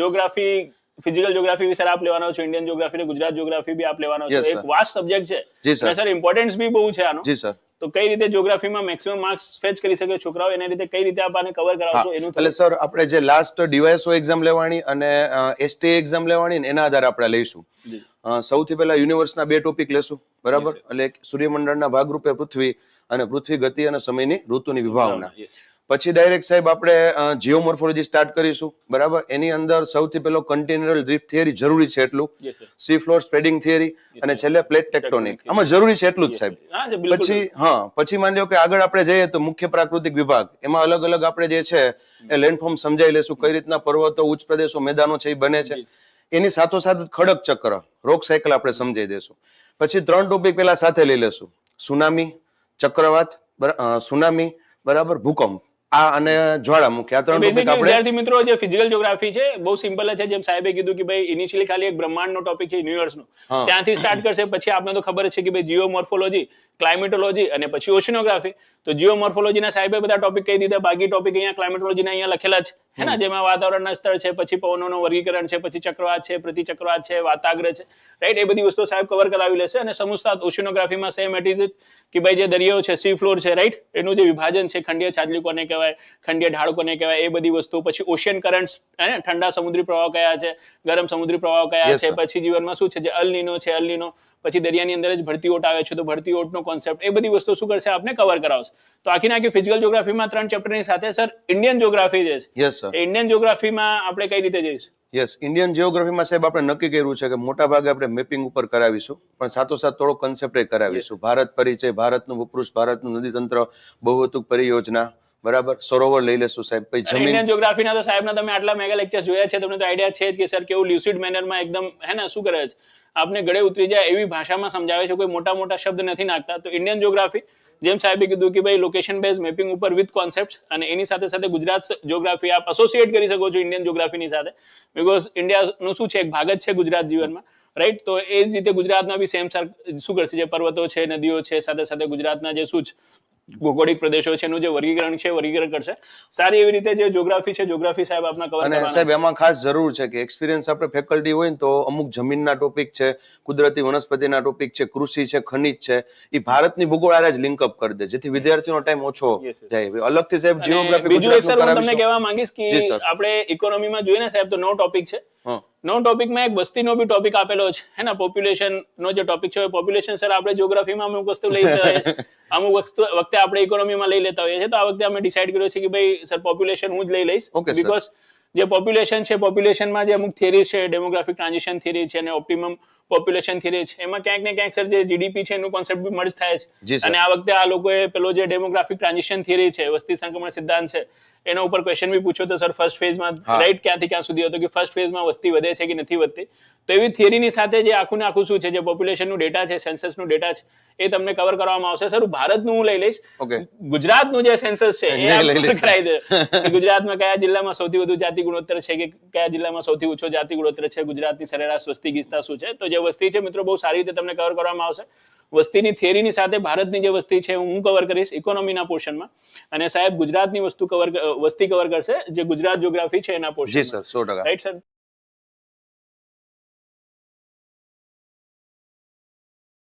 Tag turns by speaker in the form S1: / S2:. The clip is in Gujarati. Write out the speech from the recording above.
S1: જ્યોગ્રાફી ફિઝિકલ જ્યોગ્રાફી વિશે આપ લેવાનો છો ઇન્ડિયન જ્યોગ્રાફી ને ગુજરાત જ્યોગ્રાફી બી આપ લેવાનો છો. એક વાસ્ટ સબ્જેક્ટ છે. અને સર ઇમ્પોર્ટન્સ બી બહુ છે આનો.
S2: જી સર
S1: તો કઈ રીતે જ્યોગ્રાફીમાં મેક્સિમમ માર્ક્સ ફેચ કરી શકે છોકરાઓ? એના રીતે કઈ રીતે આપ આને કવર કરાવશો એનું
S2: એટલે સર આપણે જે લાસ્ટ ડીવાયએસઓ એક્ઝામ લેવાની અને એસટી એક્ઝામ લેવાની ને એના આધારે આપણે લઈશું. સૌથી પહેલા યુનિવર્સના બે ટોપિક લેશું. બરાબર? એટલે સૂર્યમંડળના ભાગરૂપે પૃથ્વી અને પૃથ્વી ગતિ અને સમયની ઋતુની વિભાવના. પછી ડાયરેક્ટ સાહેબ આપણે જીઓમોર્ફોલોજી સ્ટાર્ટ કરીશું. બરાબર? એની અંદર સૌથી પહેલો કન્ટિન્યુઅલ ડ્રીફ્ટ થિયરી જરૂરી છે એટલું. સી ફ્લોર સ્પ્રેડિંગ થિયરી અને છેલ્લે પ્લેટ ટેક્ટોનિક આમાં જરૂરી છે એટલું જ સાહેબ.
S1: હા,
S2: પછી હા પછી માની લો કે આગળ આપણે જઈએ તો મુખ્ય પ્રાકૃતિક વિભાગ. એમાં અલગ અલગ આપણે જે છે એ લેન્ડફોર્મ સમજાઈ લેશું. કઈ રીતના પર્વતો ઉચ્ચ પ્રદેશો મેદાનો છે એ બને છે. એની સાથોસાથ ખડક ચક્ર રોક સાયકલ આપણે સમજાઈ દેશું. પછી ત્રણ ટોપિક પેલા સાથે લઈ લેશું. સુનામી ચક્રવાત સુનામી બરાબર ભૂકંપ. આ અને જ્વાળામુખી આ ત્રણ ટોપિક આપણે
S1: વિદ્યાર્થી મિત્રો જે ફિઝિકલ જ્યોગ્રાફી છે બહુ સિમ્પલ છે જેમ સાહેબે કીધું કે ભાઈ ઇનિશિયલી ખાલી એક બ્રહ્માંડનો ટોપિક છે યુનિવર્સ નો. ત્યાંથી સ્ટાર્ટ કરશે પછી આપને તો ખબર છે કે ભાઈ જીઓમોર્ફોલોજી ક્લાઇમેટોલોજી અને પછી ઓશિનોગ્રાફી તો જીઓમોર્ફોલોજી ના સાહેબે બધા ટોપિક કહી દીધા બાકી ટોપિક અહીંયા ક્લાઇમેટોલોજી ના અહીંયા લખેલા છે હે ને જેમાં વાતાવરણના સ્તર છે પછી પવનોનું વર્ગીકરણ છે પછી ચક્રવાત છે પ્રતિચક્રવાત છે વાતાગ્ર છે. રાઈટ એ બધી વસ્તુઓ સાહેબ કવર કરાવી લેશે અને સમુસ્તાત ઓશિનોગ્રાફીમાં સેમ એટ ઇઝ કે ભાઈ જે દરિયો છે સી ફ્લોર છે રાઈટ એનું જે વિભાજન છે ખંડીય છાજલી કોને કહેવાય ખંડીય ઢાળ કોને કહેવાય એ બધી વસ્તુ પછી ઓશિયન કરન્ટ્સ હે ઠંડા સમુદ્રી પ્રવાહ કયા છે ગરમ સમુદ્રી પ્રવાહ કયા છે પછી જીવનમાં શું છે જે અલનીનો છે અલનીનો પછી દરિયાની અંદર જ ભરતી ઓટ આવે છે તો ભરતી ઓટનો કોન્સેપ્ટ એ બધી વસ્તુ શું કરશે? આપને કવર કરાવશે. તો આખી નાખી ફિઝિકલ જ્યોગ્રાફીમાં ત્રણ ચેપ્ટરની સાથે સર ઇન્ડિયન જ્યોગ્રાફી જે છે.
S2: યસ સર
S1: ઇન્ડિયન જ્યોગ્રાફીમાં આપણે કઈ રીતે જઈશું?
S2: યસ ઇન્ડિયન જિયોગ્રાફીમાં સાહેબ આપણે નક્કી કર્યું છે કે મોટા ભાગે આપણે મેપિંગ ઉપર કરાવીશું પણ સાથોસાથ થોડો કન્સેપ્ટ કરાવીશું. ભારત પરિચય ભારતનું વપૃષ ભારતનું નદીતંત્ર તંત્ર બહુહેતુક પરિયોજના બરાબર? સરોવર લઈ લેશું સાહેબ. પછી જમીન
S1: ઇન્ડિયન જ્યોગ્રાફીના તો સાહેબના તમે આટલા મેગા લેક્ચર્સ જોયા છે તમને તો આઈડિયા છે જ કે સર કેવું લ્યુસિડ મેનરમાં એકદમ હે ને શું કરે છે? આપને ગળે ઉતરી જાય એવી ભાષામાં સમજાવે છે કોઈ મોટા મોટા શબ્દ નથી નાખતા. તો ઇન્ડિયન જ્યોગ્રાફી જેમ સાહેબે કીધું કે ભાઈ લોકેશન બેઝ મેપિંગ ઉપર વિથ કોન્સેપ્ટ અને એની સાથે સાથે ગુજરાત જ્યોગ્રાફી આપ એસોસિએટ કરી શકો છો ઇન્ડિયન જ્યોગ્રાફીની સાથે. બિકોઝ ઇન્ડિયાનું શું છે એક ભાગ જ છે ગુજરાત જીવનમાં રાઈટ તો એ જ રીતે ગુજરાતમાં બી સેમ સર શું કરશે જે પર્વતો છે નદીઓ છે સાથે સાથે ગુજરાતના જે શું છે ભૌગોલિક પ્રદેશો છે એનું જે વર્ગીકરણ છે વર્ગીકરણ કરશે. સારી એવી રીતે જે જ્યોગ્રાફી છે જ્યોગ્રાફી સાહેબ આપના કવર
S2: અને સાહેબ એમાં ખાસ જરૂર છે કે એક્સપિરિયન્સ આપણે ફેકલ્ટી હોય ને તો અમુક જમીનના ટોપિક છે કુદરતી વનસ્પતિના ટોપિક છે કૃષિ છે ખનિજ છે એ ભારતની ભૂગોળ આરે જ લિંક અપ કરી દે જેથી વિદ્યાર્થીઓનો ટાઈમ ઓછો. જાય. અલગથી સાહેબ જીઓગ્રાફી
S1: બીજું એક સર હું તમને કહેવા માંગીશ કે આપણે ઇકોનોમીમાં જોઈએ ને સાહેબ તો નો ટોપિક છે. નો ટોપિકમાં એક વસ્તીનો બી ટોપિક આપેલો છે. હે ને? પોપ્યુલેશન નો જે ટોપિક છે પોપ્યુલેશન સર આપણે જ્યોગ્રાફીમાં અમુક વસ્તુ લઈ હોઈએ અમુક વસ્તુ વખતે આપણે ઇકોનોમીમાં લઈ લેતા હોઈએ છીએ. તો આ વખતે અમે ડિસાઈડ કર્યો છે કે ભાઈ સર પોપ્યુલેશન હું જ લઈ લઈશ. બીકોઝ જે પોપ્યુલેશન છે પોપ્યુલેશનમાં જે અમુક થિયરી છે ડેમોગ્રાફિક ટ્રાન્ઝિશન થિયરી છે અને ઓપ્ટિમમ પોપ્યુલેશન થિયરી છે. એમાં ક્યાંક ને ક્યાંક સર જે જીડીપી છે એનું કોન્સેપ્ટ બી મર્જ થાય છે અને આ વખતે આ લોકોએ પેલો જે ડેમોગ્રાફિક ટ્રાન્ઝિશન થિયરી છે વસ્તી સંક્રમણ સિદ્ધાંત છે એના ઉપર ક્વેશ્ચન બી પૂછ્યો તો સર ફર્સ્ટ ફેઝમાં રાઈટ ક્યાંથી ક્યાં સુધી હતો કે ફર્સ્ટ ફેઝમાં વસ્તી વધે છે કે નથી વધતી. તો એવી થિયરીની સાથે જે આખું ને આખું શું છે જે પોપ્યુલેશનનું ડેટા છે સેન્સસનું ડેટા છે એ તમને કવર કરવામાં આવશે. સર ભારતનું હું લઈ લઈશ. ગુજરાતનું જે સેન્સસ છે એ. કરાવી દે. ગુજરાતમાં કયા જિલ્લામાં સૌથી વધુ જાતિ ગુણોત્તર છે કે કયા જિલ્લામાં સૌથી ઓછો જાતિ ગુણોત્તર છે ગુજરાતની સરેરાશ વસ્તી ગીચતા શું છે તો જે વસ્તી છે મિત્રો બહુ સારી રીતે તમને કવર કરવામાં આવશે. વસ્તીની થિયરીની સાથે ભારતની જે વસ્તી છે હું કવર કરીશ ઇકોનોમીના પોર્શનમાં અને સાહેબ ગુજરાતની વસ્તુ કવર વસ્તી કવર કરશે જે ગુજરાત જ્યોગ્રાફી છે એના
S2: જી
S1: પોર્શન
S2: ટકા.
S1: Right sir